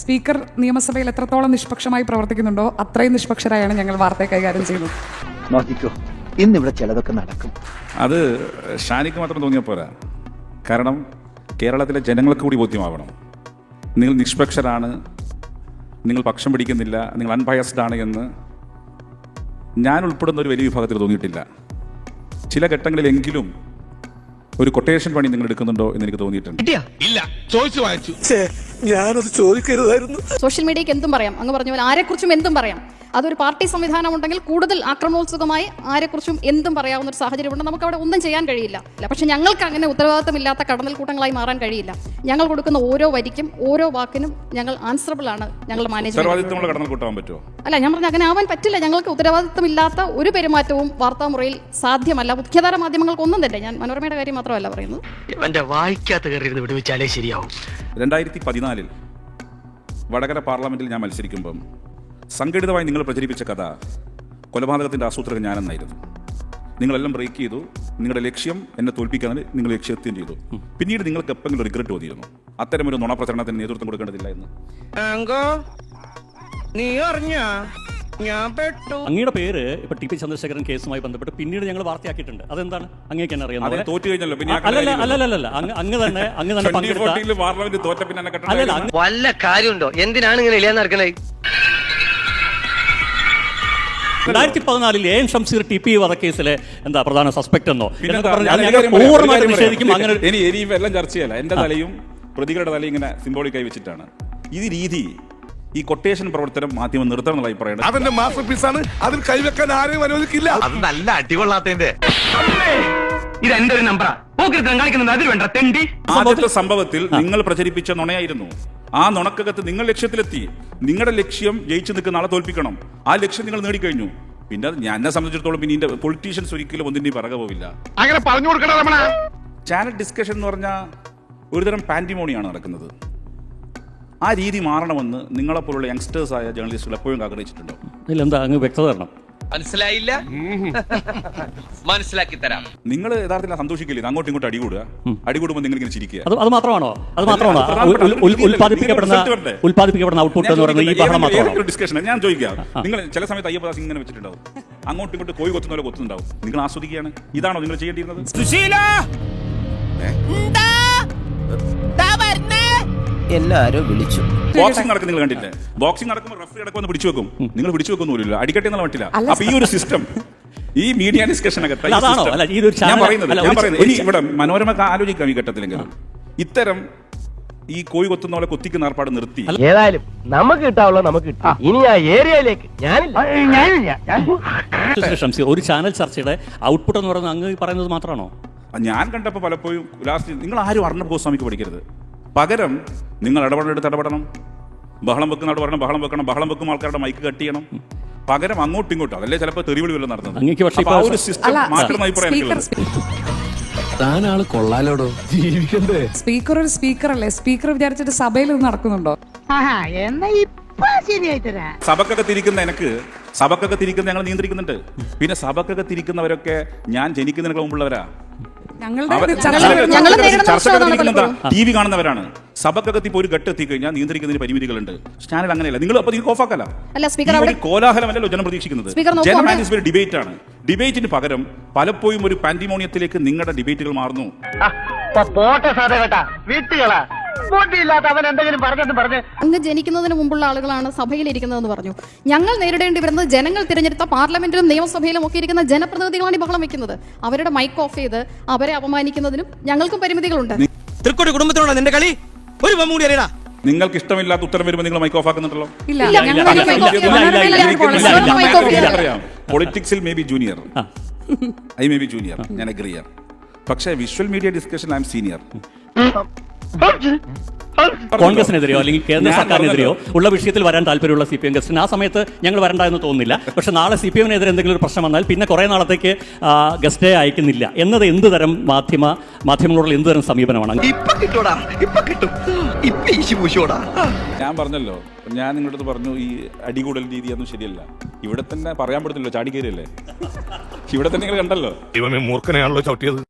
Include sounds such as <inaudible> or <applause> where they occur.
Speaker നിയമസഭയിൽ എത്രത്തോളം നിഷ്പക്ഷമായി പ്രവർത്തിക്കുന്നുണ്ടോ അത്രയും നിഷ്പക്ഷരായാണ് ഞങ്ങൾ വാർത്തയെ കൈകാര്യം ചെയ്യുന്നത്. നോക്കിക്കോ ഇന്നിവിടെ ചിലതൊക്കെ നടക്കും. അത് ഷാനിക്ക് മാത്രം തോന്നിയാൽ പോരാ. കാരണം കേരളത്തിലെ ജനങ്ങൾക്ക് കൂടി ബോധ്യമാവണം. നിങ്ങൾ നിഷ്പക്ഷരാണ് നിങ്ങൾ പക്ഷം പിടിക്കുന്നില്ല നിങ്ങൾ അൺബയസ്ഡ് ആണ് എന്ന് ഞാൻ ഉൾപ്പെടുന്ന ഒരു വലിയ വിഭാഗത്തിൽ തോന്നിയിട്ടില്ല. ചില ഘട്ടങ്ങളിലെങ്കിലും ഒരു കൊട്ടേഷൻ പണി നിങ്ങൾ എടുക്കുന്നുണ്ടോ എന്ന് എനിക്ക് തോന്നിയിട്ടുണ്ട്. ഇല്ല ചോദിച്ചു വാങ്ങിച്ചു ഞാനത് ചോദിക്കരുതായിരുന്നു. സോഷ്യൽ മീഡിയക്ക് എന്തും പറയാം. അങ്ങ് പറഞ്ഞ പോലെ ആരെക്കുറിച്ചും എന്തും പറയാം. അതൊരു പാർട്ടി സംവിധാനം ഉണ്ടെങ്കിൽ കൂടുതൽ ആക്രമണോത്സുകമായി ആരെക്കുറിച്ചും എന്തും പറയാവുന്ന ഒരു സാഹചര്യമുണ്ട്. നമുക്ക് അവിടെ ഒന്നും ചെയ്യാൻ കഴിയില്ല. പക്ഷേ ഞങ്ങൾക്ക് അങ്ങനെ ഉത്തരവാദിത്തമില്ലാത്ത കടന്നൽ കൂട്ടങ്ങളായി മാറാൻ കഴിയില്ല. ഞങ്ങൾ കൊടുക്കുന്ന ഓരോ വരിക്കും ഓരോ വാക്കിനും ഞങ്ങൾ ആൻസറബിൾ ആണ് ഞങ്ങൾ മാനേജ്മെന്റ് അല്ല ഞാൻ പറഞ്ഞ അങ്ങനെ ആവാൻ പറ്റില്ല. ഞങ്ങൾക്ക് ഉത്തരവാദിത്തമില്ലാത്ത ഒരു പെരുമാറ്റവും വാർത്താമുറയിൽ സാധ്യമല്ല. മുഖ്യധാര മാധ്യമങ്ങൾക്കൊന്നും തന്നെ. ഞാൻ മനോരമയുടെ കാര്യം മാത്രമല്ല പറയുന്നത്. ഇവന്റെ വായിക്കാത്ത കയറിയിരുന്ന് വിടുവിച്ചാലേ ശരിയാവും. രണ്ടായിരത്തി പതിനാലിൽ വടകര പാർലമെന്റിൽ ഞാൻ മത്സരിക്കുമ്പം സംഘടിതമായി നിങ്ങൾ പ്രചരിപ്പിച്ച കഥ കൊലപാതകത്തിന്റെ ആസൂത്രകൻ ഞാനെന്നായിരുന്നു. നിങ്ങളെല്ലാം ബ്രേക്ക് ചെയ്തു. നിങ്ങളുടെ ലക്ഷ്യം എന്നെ തോൽപ്പിക്കാൻ നിങ്ങൾ ലക്ഷ്യത്തെയും ചെയ്തു. പിന്നീട് നിങ്ങൾക്ക് എപ്പെങ്കിലും റിഗ്രറ്റ് തോന്നിയിരുന്നു. അത്തരം ഒരു നുണപ്രചരണത്തിന് നേതൃത്വം കൊടുക്കേണ്ടതില്ല എന്ന്. നീ അറിഞ്ഞാ? ഞാൻ പെട്ടു. അങ്ങയുടെ പേര് ഇപ്പൊ ടി പി ചന്ദ്രശേഖരൻ കേസുമായി ബന്ധപ്പെട്ട് പിന്നീട് ഞങ്ങൾ വാർത്തയാക്കിയിട്ടുണ്ട്. അതെന്താണ്? അങ്ങേക്ക് തന്നെ അറിയാം അതെ തോറ്റു കഴിഞ്ഞല്ലോ. പിന്നെ ആ കഥ അല്ലല്ല അങ്ങ് അങ്ങ് തന്നെ അങ്ങ് തന്നെ <laughs> 2014 പങ്കെടുത്ത പാർലമെന്റ് തോറ്റ പിന്നെ എന്നെ കെട്ടണ്ട അല്ലല്ല കാര്യമില്ല. അങ്ങ് വല്ല കാര്യമുണ്ടോ? എന്തിനാണ് ഇങ്ങനെ ഇല്ലാന്ന് നടക്കണേ? രണ്ടായിരത്തി പതിനാലിൽ A N Shamseer T P വധക്കേസിലെ എന്താ പ്രധാന സസ്പെക്ട് എന്നോ? പൂർണമായിട്ട് നിഷേധിക്കും. അങ്ങനെ ഇനി എല്ലാം ചർച്ചയല്ല എന്റെ തലയും പ്രതികളുടെ തലയും ഇങ്ങനെ സിംബോളിക്കായി വെച്ചിട്ടാണ്. ഈ രീതി ഈ കൊട്ടേഷൻ പ്രവർത്തനം മാധ്യമം നിർത്തണം എന്നുള്ള അഭിപ്രായം അതെന്റെ മാസ്റ്റർ പീസാണ് അതിൽ കൈവെക്കാൻ ആരെയും അനുവദിക്കില്ല. അത് നല്ല അടികൊള്ളാത്തതിന്റെ. ഇത് എന്റെ ഒരു നമ്പറാ പോക്കിരുത്തം അതിൽ വേണ്ട തെണ്ടി. ആദ്യത്തെ സംഭവത്തിൽ നിങ്ങൾ പ്രചരിപ്പിച്ച നുണയായിരുന്നു. ആ നുണക്കകത്ത് നിങ്ങൾ ലക്ഷ്യത്തിലെത്തി. നിങ്ങളുടെ ലക്ഷ്യം ജയിച്ചു നിൽക്കുന്ന ആളെ തോൽപ്പിക്കണം. ആ ലക്ഷ്യം നിങ്ങൾ നേടിക്കഴിഞ്ഞു. പിന്നെ അത് ഞാൻ എന്നെ സംബന്ധിച്ചിടത്തോളം പിന്നെ ഇതിന്റെ പൊളിറ്റീഷ്യൻസ് ഒരിക്കലും ഒന്നിനി പിറകെ പോവില്ല. അങ്ങനെ പറഞ്ഞു കൊടുക്കണം ചാനൽ ഡിസ്കഷൻ എന്ന് പറഞ്ഞാൽ ഒരുതരം പാന്റിമോണിയാണ് നടക്കുന്നത്. ആ രീതി മാറണമെന്ന് നിങ്ങളെപ്പോലുള്ള യങ്സ്റ്റേഴ്സായ ജേർണലിസ്റ്റുകൾ എപ്പോഴും ആഗ്രഹിച്ചിട്ടുണ്ടോ? എന്താ അങ്ങ് വ്യക്തത തരണം. മനസ്സിലായില്ല? മനസ്സിലാക്കി തരാം. നിങ്ങൾ യഥാർത്ഥത്തിൽ സന്തോഷിക്കില്ല? അങ്ങോട്ടും ഇങ്ങോട്ടും അടികൂടുക അടികൂടുമ്പോൾ നിങ്ങൾ ഇങ്ങനെ ചിരിക്കുക. അത് അത് മാത്രമാണോ? അത് മാത്രമാണോ. ഉൽപ്പാദിപ്പിക്കപ്പെടുന്ന? ഉൽപ്പാദിപ്പിക്കപ്പെടുന്ന ഔട്ട്പുട്ട് എന്ന് പറയുന്നത് ഈ ബഹളം മാത്രമാണോ? ഡിസ്കഷൻ ഞാൻ ചോദിക്കാം. നിങ്ങൾ ചില സമയത്ത് അയ്യപ്പദാസ് ഇങ്ങനെ വെച്ചിട്ടുണ്ടാവും. അങ്ങോട്ടും ഇങ്ങോട്ടും കോഴി കൊത്തുന്ന പോലെ കൊത്തുന്നുണ്ടാവും. നിങ്ങൾ ആസ്വദിക്കുകയാണ്. ഇതാണോ നിങ്ങൾ ചെയ്യേണ്ടിയിരുന്നത്? എല്ലാരും വിളിച്ചു. ബോക്സിംഗ് നടക്കുന്ന നിങ്ങൾ കണ്ടില്ലേ? ബോക്സിംഗ് നടക്കുമ്പോൾ റഫറി അടക്കം പിടിച്ചു വെക്കും. നിങ്ങൾ പിടിച്ചു വെക്കും പോലും അടിക്കട്ടെ എന്നുള്ള പറ്റില്ല അപ്പൊ ഈ ഒരു സിസ്റ്റം ഈ മീഡിയ അതാണോ? system- ഞാൻ പറയുന്നത് ഞാൻ പറയുന്നത്. ഇനി ഇവിടെ മനോരമ ആലോചിക്കാം ഈ ഘട്ടത്തിലെങ്കിലും. ഇത്തരം ഈ കോഴി കൊത്തുന്ന പോലെ കൊത്തിക്കുന്ന ഏർപ്പാട് നിർത്തി. ഏതായാലും നമുക്ക് കിട്ടാവുള്ള നമുക്ക് കിട്ടും. ഇനി ആ ഏരിയയിലേക്ക് ഞാനില്ല. ഒരു ചാനൽ ചർച്ചയുടെ ഔട്ട്പുട്ട് എന്ന് പറയുന്നത് അങ്ങ് പറയുന്നത് മാത്രമാണോ? ഞാൻ കണ്ടപ്പോൾ പലപ്പോഴും ലാസ്റ്റ് നിങ്ങൾ ആരും അർണബ് ഗോസ്വാമിക്ക് പഠിക്കരുത്. പകരം നിങ്ങൾ ഇടപെടലെടുത്ത് ഇടപെടണം. ബഹളം വെക്കുന്ന പറയണം ബഹളം വെക്കണം ബഹളം വെക്കും ആൾക്കാരുടെ മൈക്ക് കട്ട് ചെയ്യണം. പകരം അങ്ങോട്ടും ഇങ്ങോട്ടും അതല്ലേ ചിലപ്പോൾ തെറിവിളി വല്ലതും നടത്തുന്നത് അങ്ങേക്ക് പക്ഷേ അപ്പൊ ആ ഒരു സിസ്റ്റം അല്ല മാറ്റണം അഭിപ്രായം സ്പീക്കർ താനാൾ കൊള്ളാലോടോ? ജീവിക്കണ്ടേ? സ്പീക്കർ ഒരു സ്പീക്കർ അല്ലേ? സ്പീക്കർ വിചാരിച്ചിട്ട് സഭയിൽ ഇത് നടക്കുന്നുണ്ടോ? സഭക്കൊക്കെ തിരിക്കുന്ന ശരിയായി സഭക്കൊക്കെ തിരിക്കുന്ന എനിക്ക് ഞങ്ങൾ നിയന്ത്രിക്കുന്നുണ്ട്. പിന്നെ സഭക്കകത്തിരിക്കുന്നവരൊക്കെ ഞാൻ ജനിക്കുന്നതിനൊക്കെ മുമ്പുള്ളവരാ. T V കാണുന്നവരാണ്. സഭക്കകത്ത് ഇപ്പോൾ ഒരു ഘട്ടം എത്തിക്കഴിഞ്ഞാൽ നിയന്ത്രിക്കുന്നതിന് പരിമിതികളുണ്ട്. ചാനൽ അങ്ങനെയല്ല. നിങ്ങൾ അപ്പൊ ഓഫ് അവിടെ- കോലാഹലമല്ലല്ലോ ജനം പ്രതീക്ഷിക്കുന്നത്. ഡിബേറ്റ് ആണ് ഡിബേറ്റിന് പകരം പലപ്പോഴും ഒരു പാൻഡിമോണിയത്തിലേക്ക് നിങ്ങളുടെ ഡിബേറ്റുകൾ മാറുന്നു. പോട്ടെ സാറേ കേട്ടാ വീട്ടുകളാ. അങ്ങ് ജനിക്കുന്നതിന് മുമ്പുള്ള ആളുകളാണ് സഭയിൽ ഇരിക്കുന്നതെന്ന് പറഞ്ഞു. ഞങ്ങൾ നേരിടേണ്ടി വരുന്നത് ജനങ്ങൾ തിരഞ്ഞെടുത്ത പാർലമെന്റിലും നിയമസഭയിലും ഒക്കെ ഇരിക്കുന്ന ജനപ്രതിനിധികളാണ് ഈ ബഹളം വെക്കുന്നത്. അവരുടെ മൈക്ക് ഓഫ് ചെയ്ത് അവരെ അപമാനിക്കുന്നതിനും ഞങ്ങൾക്കും പരിമിതികളുണ്ട്. തൃക്കോടി കുടുംബത്തിനോട് നിന്റെ കളി? ഒരു മമ്മൂടി അറിയടാ. നിങ്ങൾക്ക് ഇഷ്ടമില്ലാത്ത ഉത്തരം വരുമ്പോൾ നിങ്ങൾ മൈക്ക് ഓഫ് ആക്കുന്നുണ്ടല്ലോ? പൊളിറ്റിക്സിൽ may be junior I may be junior ഞാൻ അഗ്രി ചെയ്യാം. പക്ഷേ visual media discussion I'm senior കോൺഗ്രസിനെതിരെയോ അല്ലെങ്കിൽ കേന്ദ്ര സർക്കാരിനെതിരെയോ ഉള്ള വിഷയത്തിൽ വരാൻ താല്പര്യമുള്ള സി പി എം ഗസ്റ്റിന്. ആ സമയത്ത് ഞങ്ങൾ വരണ്ട എന്ന് തോന്നുന്നില്ല. പക്ഷെ നാളെ സി പി എമ്മിനെതിരെ എന്തെങ്കിലും ഒരു പ്രശ്നം വന്നാൽ പിന്നെ കുറേ നാളത്തേക്ക് ഗസ്റ്റേ അയക്കുന്നില്ല. എന്നത് എന്ത് തരം മാധ്യമ മാധ്യമങ്ങളോടുള്ള എന്ത് തരം സമീപനമാണ്? ഇപ്പൊ കിട്ടൂടാ ഇപ്പൊ കിട്ടും. ഇപ്പൊ ഈശി ഞാൻ പറഞ്ഞല്ലോ ഞാൻ നിങ്ങളുടെ അടുത്ത് പറഞ്ഞു ഈ അടികൂടൽ രീതിയൊന്നും ശരിയല്ല. ഇവിടെ തന്നെ പറയാൻ പറ്റത്തില്ലോ ചാടി കയറിയല്ലേ ഇവിടെ തന്നെ നിങ്ങൾ കണ്ടല്ലോ? ഇവനെ മൂർഖനെയാണല്ലോ ചവിട്ടിയത്.